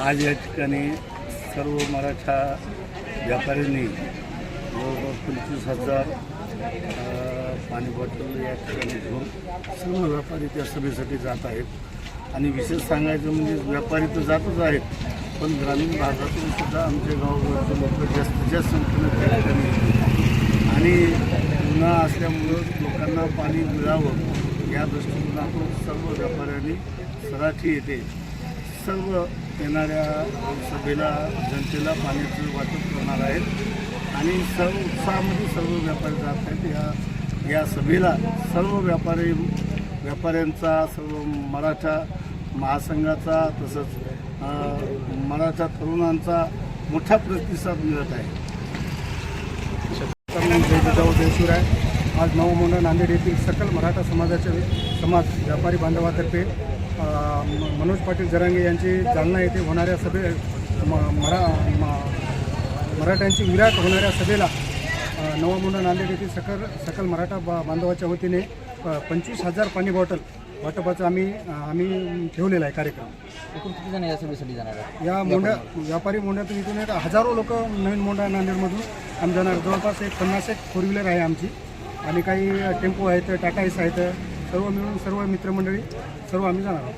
आज या ठिकाणी सर्व मराठा व्यापाऱ्यांनी जवळपास पंचवीस हजार पाणी बॉटल या ठिकाणी घेऊन सर्व व्यापारी त्या सभेसाठी जात आहेत. आणि विशेष सांगायचं म्हणजे व्यापारी तर जातच आहेत पण ग्रामीण भागातून सुद्धा आमच्या गावाकडचे लोक जास्तीत जास्त संख्येने त्या ठिकाणी आणि उन्हा असल्यामुळं लोकांना पाणी मिळावं या दृष्टिकोनातून सर्व व्यापाऱ्यांनी सराठी येते सर्व येणाऱ्या सभेला जनतेला पाण्याचं वाटप करणार आहेत. आणि सर्व उत्साहामध्ये सर्व व्यापारी जात आहेत. या या सभेला सर्व व्यापारी व्यापाऱ्यांचा सर्व मराठा महासंघाचा तसंच मराठा तरुणांचा मोठा प्रतिसाद मिळत आहे. जय जिजाऊ जय शिवराय. आज नवमोंडा नांदेड येथील सकल मराठा समाजाचे समाज व्यापारी बांधवातर्फे मनोज पाटील जरांगे यांची जालना येथे होणाऱ्या सभे म- मरा मराठ्यांची विराट होणाऱ्या सभेला नवमोंडा नांदेड येथील सकल सकल मराठा बा बांधवाच्या वतीने पंचवीस हजार पाणी बॉटल वाटपाचा आम्ही आम्ही ठेवलेला आहे कार्यक्रम. एकूण किती जण या सभेसाठी जाणार या मोंढ्या व्यापारी मोंढ्यातून इथून एक हजारो लोक नवीन मोंढा नांदेडमधून आम जाणार जवळपास एक पन्नास एक फोर व्हीलर आहे आमची. आणि काही टेम्पो आहेत टाटा एस आहेत सर्व मिळून सर्व मित्रमंडळी सर्व आम्ही जाणार आहोत.